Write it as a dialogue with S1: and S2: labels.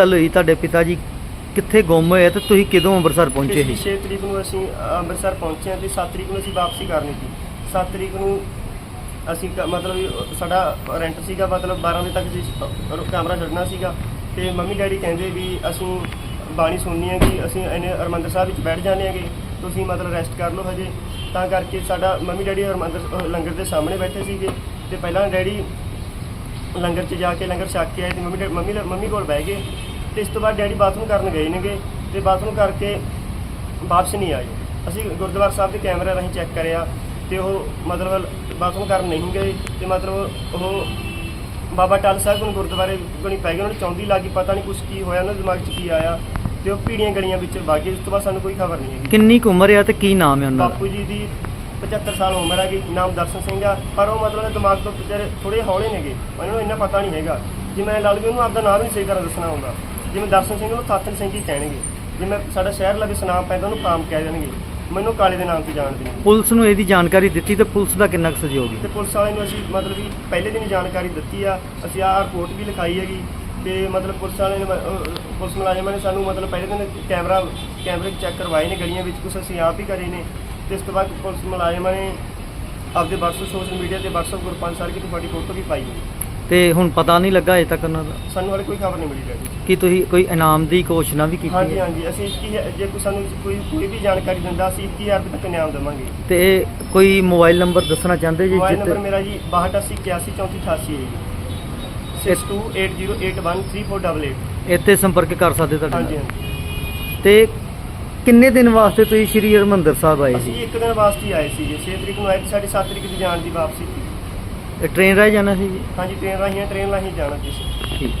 S1: ਗੱਲ ਹੋਈ ਤੁਹਾਡੇ ਪਿਤਾ ਜੀ ਕਿੱਥੇ ਗੁੰਮ ਹੋਏ ਆ ਤੇ ਤੁਸੀਂ ਕਦੋਂ ਅੰਮ੍ਰਿਤਸਰ ਪਹੁੰਚੇ
S2: ਪਿਛਲੀ
S1: ਸੀ?
S2: 6 ਤਰੀਕ ਨੂੰ ਅਸੀਂ ਅੰਮ੍ਰਿਤਸਰ ਪਹੁੰਚੇ ਹਾਂ ਤੇ 7 ਤਰੀਕ ਨੂੰ ਅਸੀਂ ਵਾਪਸੀ ਕਰਨੀ ਸੀ। 7 ਤਰੀਕ ਨੂੰ ਅਸੀਂ ਕ- ਮਤਲਬ ਵੀ ਸਾਡਾ ਰੈਂਟ ਸੀਗਾ ਮਤਲਬ 12 ਵਜੇ ਤੱਕ ਜੀ ਕਮਰਾ ਛੱਡਣਾ ਸੀਗਾ। ਤੇ ਮੰਮੀ ਡੈਡੀ ਕਹਿੰਦੇ ਵੀ ਅਸੀਂ ਬਾਣੀ ਸੁਣਨੀ ਹੈ ਕਿ ਅਸੀਂ ਇਹਨੇ ਹਰਿਮੰਦਰ ਸਾਹਿਬ ਵਿੱਚ ਬੈਠ ਜਾਂਦੇ ਹੈਗੇ ਤੁਸੀਂ ਮਤਲਬ ਰੈਸਟ ਕਰ ਲਓ ਹਜੇ। ਤਾਂ ਕਰਕੇ ਸਾਡਾ ਮੰਮੀ ਡੈਡੀ ਹਰਿਮੰਦਰ ਅ, ਲੰਗਰ ਦੇ ਸਾਹਮਣੇ ਬੈਠੇ ਸੀਗੇ। ਤੇ ਪਹਿਲਾਂ ਡੈਡੀ ਲੰਗਰ 'ਚ ਜਾ ਕੇ ਲੰਗਰ ਛਕ ਕੇ ਆਏ ਤੇ ਮੰਮੀ ਡੈ- ਮੰਮੀ ਲ- ਮੰਮੀ ਕੋਲ ਬਹਿ ਗਏ। ਤੇ ਇਸ ਤੋਂ ਬਾਅਦ ਡੈਡੀ ਬਾਥਰੂਮ ਕਰਨ ਗਏ ਨੇਗੇ ਤੇ ਬਾਥਰੂਮ ਕਰਕੇ ਵਾਪਸ ਨਹੀਂ ਆਏ। ਅਸੀਂ ਗੁਰਦੁਆਰਾ ਸਾਹਿਬ ਦੇ ਕੈਮਰੇ ਰਾਹੀਂ ਚੈੱਕ ਕਰਿਆ ਤੇ ਉਹ ਮਤਲਬ ਬਾਥਰੂਮ ਕਰਨ ਨਹੀਂ ਗਏ ਤੇ ਮਤਲਬ ਉਹ ਬਾਬਾ ਟਲ ਸਾਹਿਬ ਨੂੰ ਗੁਰਦੁਆਰੇ ਕੋਲ ਪੈ ਗਏ। ਉਹਨਾਂ ਨੂੰ ਚੌਂਦੀ ਲੱਗੀ ਪਤਾ ਨਹੀਂ ਕੁਛ ਕੀ ਹੋਇਆ ਉਹਨਾਂ ਦੇ ਦਿਮਾਗ 'ਚ ਕੀ ਆਇਆ ਤੇ ਉਹ ਪੀੜੀਆਂ ਗਲੀਆਂ ਵਿੱਚ ਵਾਗੇ ਉਸ ਤੋਂ ਬਾਅਦ ਸਾਨੂੰ ਕੋਈ ਖਬਰ ਨਹੀਂ ਹੈਗੀ।
S1: ਕਿੰਨੀ ਕੁ ਉਮਰ ਆ ਤੇ ਕੀ ਨਾਮ ਹੈ ਉਹਨਾਂ ਦਾ?
S2: ਬਾਪੂ ਜੀ ਦੀ 75 ਸਾਲ ਉਮਰ ਹੈਗੀ ਨਾਮ ਦਰਸ਼ਨ ਸਿੰਘ ਆ। ਪਰ ਉਹ ਮਤਲਬ ਉਹਦੇ ਦਿਮਾਗ ਤੋਂ ਵਿਚਾਰੇ ਥੋੜੇ ਹੌਲੇ ਨੇਗੇ। ਉਹਨਾਂ ਨੂੰ ਇੰਨਾ ਪਤਾ ਨਹੀਂ ਹੈਗਾ। ਜੇ ਮੈਂ ਲਾ ਲਵੇ ਉਹਨੂੰ ਆਪਦਾ ਨਾਮ ਵੀ ਨਹੀਂ ਸਹੀ ਤਰ੍ਹਾਂ ਦੱਸਣਾ ਆਉਂਦਾ ਜਿਵੇਂ ਦਰਸ਼ਨ ਸਿੰਘ ਨੂੰ ਥਾਤਨ ਸਿੰਘ ਹੀ ਕਹਿਣਗੇ। ਜਿਵੇਂ ਸਾਡਾ ਸ਼ਹਿਰ ਲਵੇ ਸੁਨਾਮ ਪੈਂਦਾ ਉਹਨੂੰ ਪਾਮ ਕਹਿ ਦੇਣਗੇ ਮੈਨੂੰ ਕਾਲੇ ਦੇ ਨਾਮ ਤੇ ਜਾਣਦੇ ਨੇ।
S1: ਪੁਲਿਸ ਨੂੰ ਇਹਦੀ ਜਾਣਕਾਰੀ ਦਿੱਤੀ ਤੇ ਪੁਲਿਸ ਦਾ ਕਿੰਨਾ ਕੁ ਸਹਿਯੋਗ
S2: ਤੇ
S1: ਹੈ
S2: ਪੁਲਿਸ ਵਾਲੇ ਨੂੰ ਅਸੀਂ ਮਤਲਬ ਵੀ ਪਹਿਲੇ ਦਿਨ ਹੀ ਜਾਣਕਾਰੀ ਦਿੱਤੀ ਆ। ਅਸੀਂ ਆਹ ਰਿਪੋਰਟ ਵੀ ਲਿਖਾਈ ਹੈਗੀ। ਤੇ ਮਤਲਬ ਪੁਲਿਸ ਵਾਲੇ ਨੇ ਅਹ ਪੁਲਿਸ ਮੁਲਾਜ਼ਮਾਂ ਨੇ ਸਾਨੂੰ ਮਤਲਬ ਪਹਿਲੇ ਦਿਨ ਕੈਮਰਾ ਕੈਮਰੇ ਚੈੱਕ ਕਰਵਾਏ ਨੇ ਗਲੀਆਂ ਵਿੱਚ ਕੁਛ ਅਸੀਂ ਆਪ ਹੀ ਕਰੇ ਨੇ। ਤੇ ਇਸ ਤੋਂ ਬਾਅਦ ਪੁਲਿਸ ਮੁਲਾਜ਼ਮਾਂ ਨੇ ਆਪਦੇ WhatsApp ਸੋਸ਼ਲ ਮੀਡੀਆ ਤੇ WhatsApp ਗਰੁੱਪਾਂ 'ਚ ਸਾਰ ਕੇ ਤੁਹਾਡੀ ਫੋਟੋ ਵੀ ਪਾਈ ਹੈ।
S1: ਤੇ ਹੁਣ ਪਤਾ ਨਹੀਂ ਲੱਗਾ ਅਜੇ ਤੱਕ ਉਹਨਾਂ ਦਾ।
S2: ਸਾਨੂੰ ਹਾਲੇ ਕੋਈ ਖਬਰ ਨਹੀਂ ਮਿਲੀ ਰਹੀ
S1: ਕਿ ਤੁਸੀਂ ਕੋਈ ਇਨਾਮ ਦੀ ਘੋਸ਼ਣਾ ਵੀ ਕੀਤੀ
S2: ਹਾਂਜੀ
S1: ਹੈ?
S2: ਹਾਂਜੀ ਅਸੀਂ 21000 ਜੇ ਕੋਈ ਸਾਨੂੰ ਕੋਈ ਕੋਈ ਵੀ ਜਾਣਕਾਰੀ ਦਿੰਦਾ ਅਸੀਂ 21000 ਰੁਪਏ ਤੱਕ ਇਨਾਮ ਦੇਵਾਂਗੇ।
S1: ਤੇ ਕੋਈ ਮੋਬਾਈਲ ਨੰਬਰ ਦੱਸਣਾ ਚਾਹੁੰਦੇ ਜੀ
S2: ਮੋਬਾਈਲ ਨੰਬਰ
S1: ਜਿੱਤੇ
S2: ਮੇਰਾ ਜੀ 6281813488 ਹੈ ਜੀ। 62808488
S1: ਇੱਥੇ ਸੰਪਰਕ ਕਰ ਸਕਦੇ ਤੁਹਾਡੇ
S2: ਹਾਂਜੀ
S1: ਨਾਲ?
S2: ਹਾਂਜੀ।
S1: ਤੇ ਕਿੰਨੇ ਦਿਨ ਵਾਸਤੇ ਤੁਸੀਂ ਸ਼੍ਰੀ ਹਰਿਮੰਦਰ ਸਾਹਿਬ ਆਏ
S2: ਅਸੀਂ
S1: ਸੀ
S2: ਇੱਕ ਦਿਨ ਵਾਸਤੇ ਹੀ ਆਏ ਸੀਗੇ 6 ਤਰੀਕ ਨੂੰ ਆਏ ਸੀ ਸਾਡੀ 7 ਤਰੀਕ ਦੀ ਜਾਣ ਦੀ ਵਾਪਸੀ ਸੀ
S1: ਇਹ ਟ੍ਰੇਨ ਰਾਹੀਂ ਜਾਣਾ ਸੀ ਜੀ
S2: ਹਾਂਜੀ ਟ੍ਰੇਨ ਰਾਹੀਂ ਟ੍ਰੇਨ ਰਾਹੀਂ ਜਾਣਾ ਸੀ ਅਸੀਂ।
S1: ਠੀਕ